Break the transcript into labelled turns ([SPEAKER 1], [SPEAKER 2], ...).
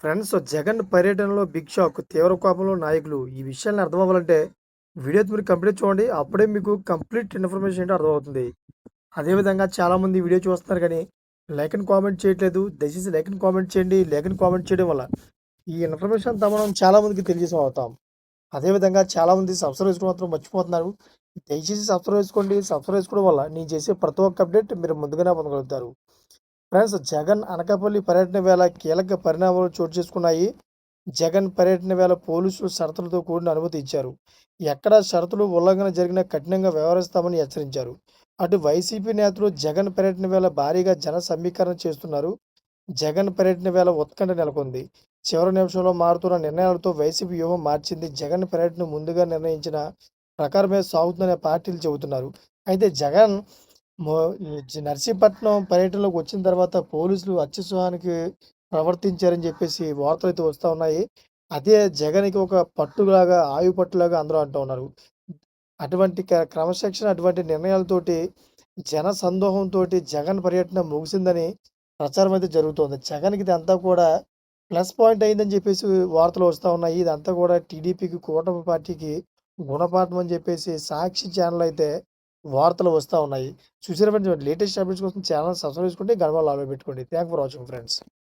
[SPEAKER 1] Friends Jagan పర్యటనలో big shock తీవ్ర కోపంలో నాయకులు. ఈ విషయాన్ని అర్థం అవ్వాలంటే వీడియో మీరు కంప్లీట్ చూడండి. అప్పుడే మీకు కంప్లీట్ ఇన్ఫర్మేషన్ ఏంటో అర్థమవుతుంది. అదేవిధంగా చాలామంది వీడియో చూస్తున్నారు కానీ లైక్ అండ్ కామెంట్ చేయట్లేదు. దయచేసి లైక్ అండ్ కామెంట్ చేయండి. లైక్ అండ్ కామెంట్ చేయడం వల్ల ఈ ఇన్ఫర్మేషన్ అంతా మనం చాలామందికి తెలియజేసం అవుతాం. అదేవిధంగా చాలామంది సబ్స్క్రైబ్ చేసుకోవడం మాత్రం మర్చిపోతున్నారు. దయచేసి సబ్స్క్రైబ్ చేసుకోండి. సబ్స్క్రైబ్ చేసుకోవడం వల్ల నేను చేసే ప్రతి ఒక్క అప్డేట్ మీరు ముందుగానే పొందగలుగుతారు. ఫ్రెండ్స్ జగన్ అనకాపల్లి పర్యటన వేళ కీలక పరిణామాలు చోటు చేసుకున్నాయి. జగన్ పర్యటన వేళ పోలీసులు షరతులతో కూడిన అనుమతి ఇచ్చారు. ఎక్కడ షరతులు ఉల్లంఘన జరిగినా కఠినంగా వ్యవహరిస్తామని హెచ్చరించారు. అటు వైసీపీ నేతలు జగన్ పర్యటన వేళ భారీగా జన సమీకరణ చేస్తున్నారు. జగన్ పర్యటన వేళ ఉత్కంఠ నెలకొంది. చివరి నిమిషంలో మారుతున్న నిర్ణయాలతో వైసీపీ వ్యూహం మార్చింది. జగన్ పర్యటన ముందుగా నిర్ణయించిన ప్రకారమే సాగుతుందనే పార్టీలు చెబుతున్నారు. అయితే జగన్ మో- నర్సీపట్నం పర్యటనలోకి వచ్చిన తర్వాత పోలీసులు అత్యుత్సాహానికి ప్రవర్తించారని చెప్పేసి వార్తలు అయితే వస్తూ ఉన్నాయి. అదే జగన్కి ఒక పట్టులాగా ఆయు పట్టులాగా అందరూ అంటూ ఉన్నారు. అటువంటి క్రమశిక్షణ అటువంటి నిర్ణయాలతోటి జన సందోహంతో జగన్ పర్యటన ముగిసిందని ప్రచారం అయితే జరుగుతోంది. జగన్కి ఇదంతా కూడా ప్లస్ పాయింట్ అయిందని చెప్పేసి వార్తలు వస్తూ ఉన్నాయి. ఇదంతా కూడా టీడీపీకి కూటమి పార్టీకి గుణపాఠం అని చెప్పేసి సాక్షి ఛానల్ అయితే వార్తలు వస్తూ ఉన్నాయి. చూసారా ఫ్రెండ్స్ లేటెస్ట్ అప్డేట్స్ కోసం ఛానల్ సబ్స్క్రైబ్ చేసుకుంటే గడవ లాభ పెట్టుకోండి. Thank for watching friends.